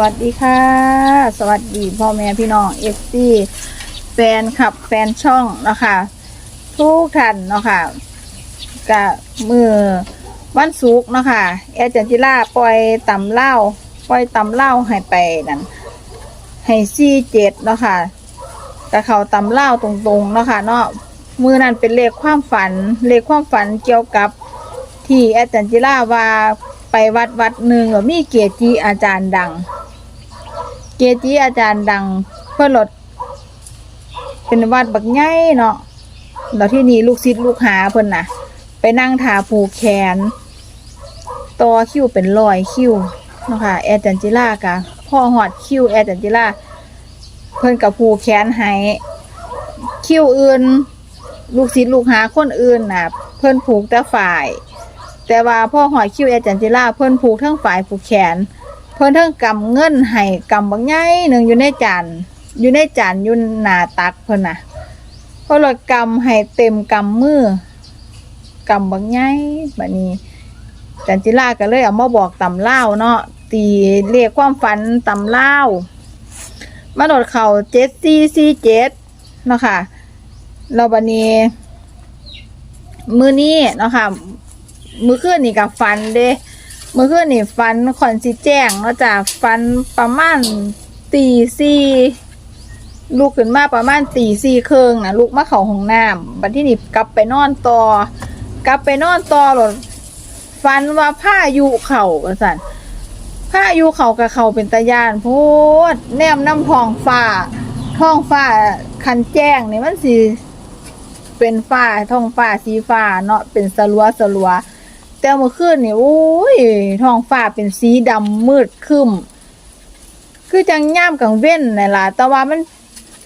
วัสดีค่ะ สวัสดีพ่อแม่พี่น้องเอฟซีแฟนคลับแฟนช่องเนาะคะทุกท่านเนาะค่ะกะมือวันศุกร์เนาะค่ะแอจันจิล่าปล่อยตำเล่าปล่อยตำเล่าให้ไปนั่นให้ซี่เจ็ดเนาะค่ะกะเขาตำเล่าตรงๆเนาะค่ะเนาะมือนั้นเป็นเลขความฝันเลขความฝันเกี่ยวกับที่แอจันจิล่าว่าไปวัดวัดหนึ่งมีเกียจิอาจารย์ดัง เกจิอาจารย์ดังเพื่อลดเป็นวัดบักใหญ่เนาะแล้วที่นี่ลูกศิษย์ลูกหาเพิ่นน่ะ ไปนั่งถาผูกแขน ต่อคิวเป็นรอยคิวเนาะค่ะแอจันจิล่ากะพ่อหอดคิวแอจันจิล่าเพิ่นกับผูกแขนให้คิวอื่น ลูกศิษย์ลูกหาคนอื่นน่ะ เพิ่นผูกแต่ฝ่าย แต่ว่าพ่อหอยคิวแอจันจิล่าเพิ่นผูกทั้งฝ่ายผูกแขน เพิ่นทั้งกำเงินให้กำบางใหญ่หนึ่งอยู่ในจานอยู่ในจานอยู่หนาตักเพิ่นน่ะเพราะรถกำให้เต็มกำมือกำบางใหญ่บัดนี้จันจิล่าก็เลยเอามาบอกตำเล่าเนาะตีเรียกความฝันตำเล่ามาโดดเข่าเจ็ดซีซีเจ็ดเนาะค่ะเราบัดนี้มือนี้เนาะค่ะมือคืนนี่กับฟันเด้ มื่อคืนนี่ฟันคอนสิแจ้งเนาะจากฟันประมาณตีสี่ลูกขึ้นมาประมาณตีสี่ครึ่งนะลูกมาเขาห้องน้ำบัดที่นี่กลับไปนอนต่อกลับไปนอนต่อหรอฟันว่าผ้าอยู่เข่าสันผ้าอยู่เข่ากับเข่าเป็นตะยานโพดแนมน้ำทองฟ้าท้องฟ้าคันแจ้งนี่มันสิเป็นฟ้าท้องฟ้าสีฟ้าเนาะเป็นสลัวสลัว แต่เมื่อคืนนี่โอ้ยท้องฟ้าเป็นสีดำมืดคึมคือจังย่ามกลางเว้นนี่ล่ะแต่ว่ามัน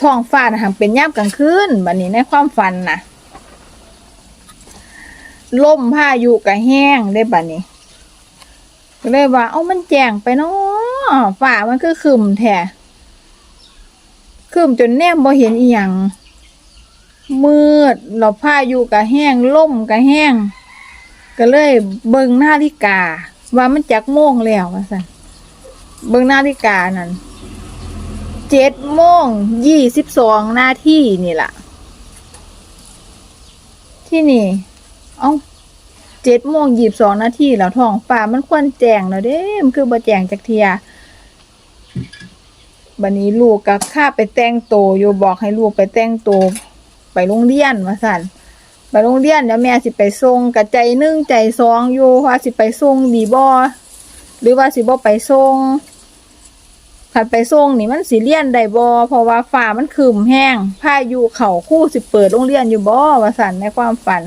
ท้องฟ้าน่ะหังเป็นย่ามกลางคืนบัดนี้ในความฝันน่ะลมพายุก็แห้งได้บัดนี้ก็เลยว่า เอ้ามันแจ้งไปเนาะฟ้ามันคือคึมแท้คึมจนแนมบ่เห็นอีหยังมืดเราพายุก็แห้งล่มก็แห้ง ก็เลยเบิ่งนาฬิกา ว่ามันจักโมงแล้วว่าซั่นเบิ่งนาฬิกานั่นเจ็ดโมงยี่สิบสองนาทีนี่ล่ะ ที่นี่ เอ้าเจ็ดโมงยี่สิบสองนาทีแล้วท้องฟ้ามันควรแจ้งแล้วเด้มันคือบ่แจ้งจักเทียบัดนี้ลูกก็ข้าไปแต่งโตอยู่บอกให้ลูกไปแต่งโตไปโรงเรียนว่าสั่น ไปโรงเรียนเดี๋ยวแม่สิไปส่งกะใจหนึ่งใจสองอยู่ว่าสิไปส่งดีบ่หรือว่าสิบ่ไปส่งคันไปส่งนี่มันสิเรียนได้บ่เพราะว่าฟ้ามันครึมแห้งพายุเข้าคู่สิเปิดโรงเรียนอยู่บ่ว่าสันในความฝัน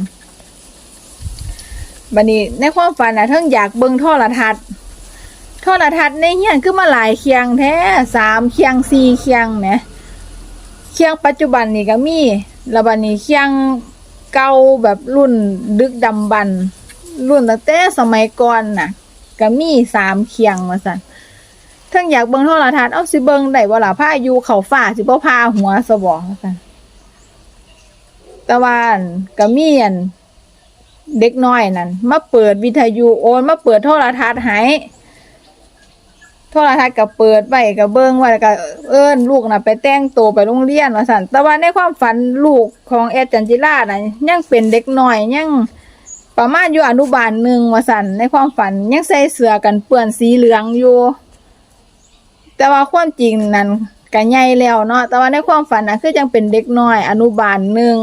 บัดนี้ในความฝันน่ะทั้งอยากเบิ่งโทรทัศน์โทรทัศน์ในเฮียนคือมาหลายเคียงแท้สามเคียงสี่เคียงแหมเคียงปัจจุบันนี่ก็มีแล้วบัดนี้เคียง เก่าแบบรุ่นดึกดำบรรพ์รุ่นตั้งแต่สมัยก่อนน่ะก็มีสามเคียงว่าซั่นทั้งอยากเบิ่งโทรทัศน์เอาสิเบิ่งได้บ่ล่ะพายุเขาฟ้าสิบ่พาหัวซะบ่ว่าซั่นต่ว่าอั่นก็มีอันเด็กน้อยนั่นมาเปิดวิทยุโอนมาเปิดโทรทัศน์ให้ โทรทัศน์ก็เปิดไว้ก็เบิ่งไว้แล้วก็เอิ้นลูกน่ะไปแต่งตัวไปโรงเรียนว่าซั่นแต่ว่าในความฝันลูกของแอดจันจิราน่ะยังเป็นเด็กน้อยยังประมาณอยู่อนุบาลหนึ่งว่าซั่นในความฝันยังใส่เสื้อกันเปื้อนสีเหลืองอยู่ แต่ว่าความจริงนั้นก็ใหญ่แล้วเนาะแต่ว่าในความฝันน่ะคือยังเป็นเด็กน้อยอนุบาลหนึ่ง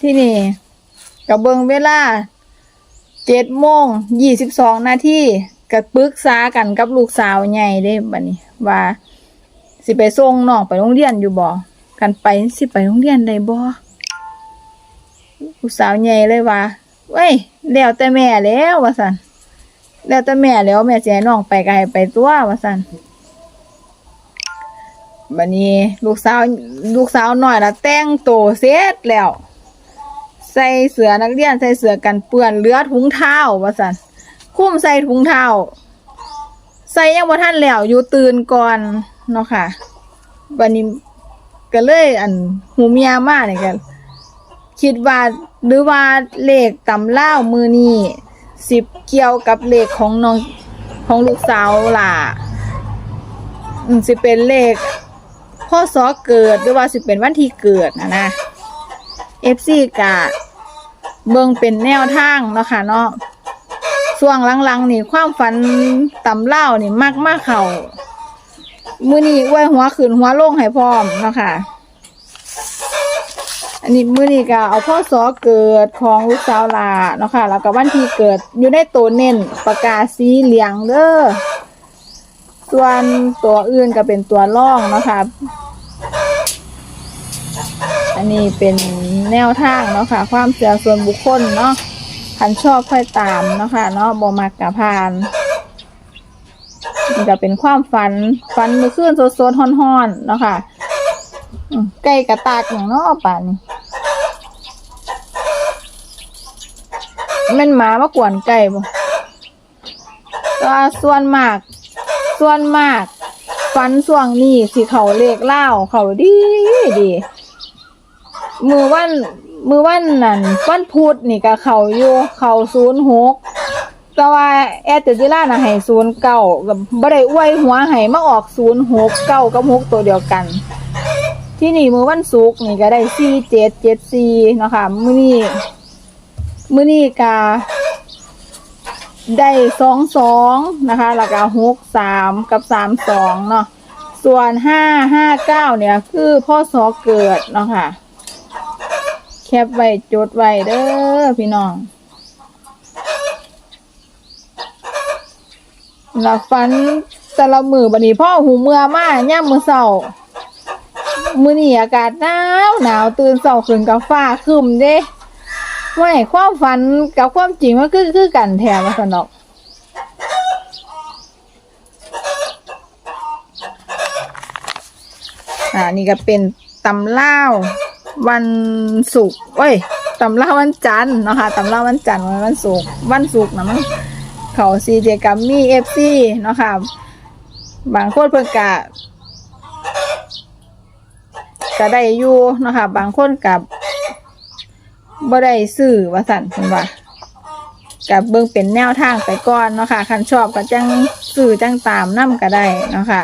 ที่นี่ก็เบิ่งเวลาเจ็ดโมงยี่สิบสองนาที ก็ปรึกษากันกับลูกสาวใหญ่เด้บัดนี้ ว่า สิไปส่งน้องไปโรงเรียนอยู่บ่กันไปสิไปโรงเรียนได้บ่ลูกสาวใหญ่เลยว่าเว้ยแล้วแต่แม่แล้วว่าซั่นแล้วแต่แม่แล้วแม่สิให้น้องไปก็ให้ไปตัวว่าซั่นบัดนี้ ลูกสาวลูกสาวน้อยน่ะแต่งโตเสร็จแล้ว ใส่เสื้อนักเรียนใส่เสื้อกันเปื้อนเลือดถุงเท้าว่าซั่น คุ้มใส่ถุงเท้าใส่ยังบ่ทันแล้วอยู่ตื่นก่อนเนาะค่ะวันนี้ก็เลยอันหูเมียมาเนี่ยกันคิดว่าหรือว่าเลขตำเล่ามือนี้สิบเกี่ยวกับเลขของน้องของลูกสาวล่ะอืมสิเป็นเลขพ่อสอเกิดหรือว่าสิเป็นวันที่เกิดนะนะ FC กะเบิ่งเป็นแนวทางเนาะค่ะเนาะ ช่วงหลังๆนี่ความฝันตำเล่านี่มากมากเขามือนี้อวยหัวขึ้นหัวโล่งให้พร้อมเนาะค่ะ อันนี้มือนี้ก็เอาพ่อสอเกิดของลูกสาวลาเนาะค่ะแล้วก็วันที่เกิดอยู่ในตัวเน้นปากกาสีเหลืองเด้อส่วนตัวอื่นก็เป็นตัวล่องเนาะคะอันนี้เป็นแนวทางเนาะค่ะ ความเชื่อส่วนบุคคลเนาะ คันชอบค่อยตามเนาะค่ะเนาะบ่มักกะพานนี่ก็เป็นความฝันฝันเมื่อคืนสดๆฮ้อนๆเนาะค่ะไก่กระตากอย่างเนาะป่านนี้แม่นหมามากวนไก่บ่ก็ส่วนมาก ส่วนมากฟันส่วงนี้สิเขาเลขเล่าเขาดีดีมือวัน มือวันนั่นวันพุธนี่ก็เขาอยู่เขาศูนย์หกแต่ว่าแอดเจจิล่าน่ะให้ศูนย์เก้ากับบ่ได้อวยหัวให้มาออกศูนย์หกเก้ากับหกตัวเดียวกัน ที่นี่มือวันศุกร์นี่ก็ได้สี่เจ็ดเจ็ดสี่เนาะค่ะมือนี้มือนี้กาได้สองสองนะคะแล้วก็หกสามกับสามสองเนาะส่วนห้าห้าเก้าเนี่ยคือพ่อสอเกิดเนาะค่ะ ปไว้จดไว้เด้อพี่น้องแล้วฟันแต่ละมือบันนี้พ่อหูเมื่อมาย่ามมือเศร้ามือนี่อากาศหนาวหนาวตื่นเศร้าขึ้นกับฟ้าคึมเด้ไม่ความฝันกับความจริงมันคือคือกันแถมมาสนอกอ่านี่ก็เป็นตำเล่า วันศุกร์เอ้ยตำเล่าวันจันทร์เนาะค่ะตำเล่าวันจันทร์วันวันศุกร์วันศุกร์นะมันเขาซีเจกัมมี่เอฟซีเนาะค่ะบางคนเพิ่นกะก็ได้อยู่เนาะค่ะบางคนกับบ่ได้ซื้อว่าสั่นเพิ่นว่ากับเบิ่งเป็นแนวทางไปก่อนเนาะค่ะคันชอบก็จังซื้อจังตามนํก็ได้เนาะค่ะ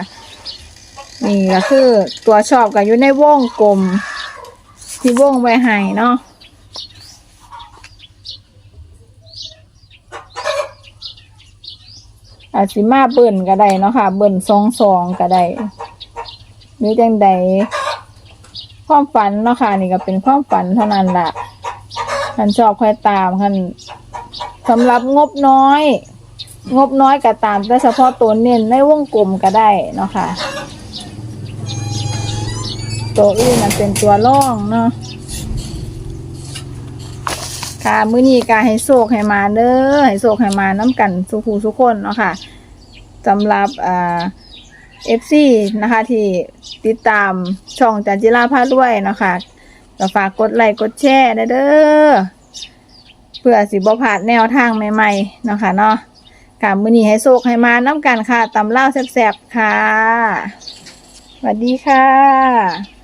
นี่ก็คือตัวชอบก็อยู่ในวงกลม ที่วงไว้ให้เนาะอาจสิมาเบิ่นก็ได้เนาะค่ะ เบิ่นสองสองก็ได้หรือจังใดความฝันเนาะค่ะนี่ก็เป็นความฝันเท่านั้นล่ะคันชอบค่อยตามคันสำหรับงบน้อย งบน้อยก็ตามแต่เฉพาะตัวเน้นในวงกลมก็ได้เนาะค่ะ ตัวอื่นมันเป็นตัวล่องเนาะค่ะมื้อนี้ก็ให้โศกให้มาเด้อให้โศกให้มาน้ำกันสุขูสุกคนเนาะค่ะสำหรับอ่าเอฟซีนะคะที่ติดตามช่องจันจิราพาด้วยเนาะค่ะก็ฝากกดไลค์กดแชร์เด้อเพื่อสิบ่พลาดแนวทางใหม่ๆเนาะค่ะเนาะค่ะมื้อนี้ให้โชคให้มาน้ำกันค่ะตำเล่าแซ่บๆค่ะสวัสดีค่ะ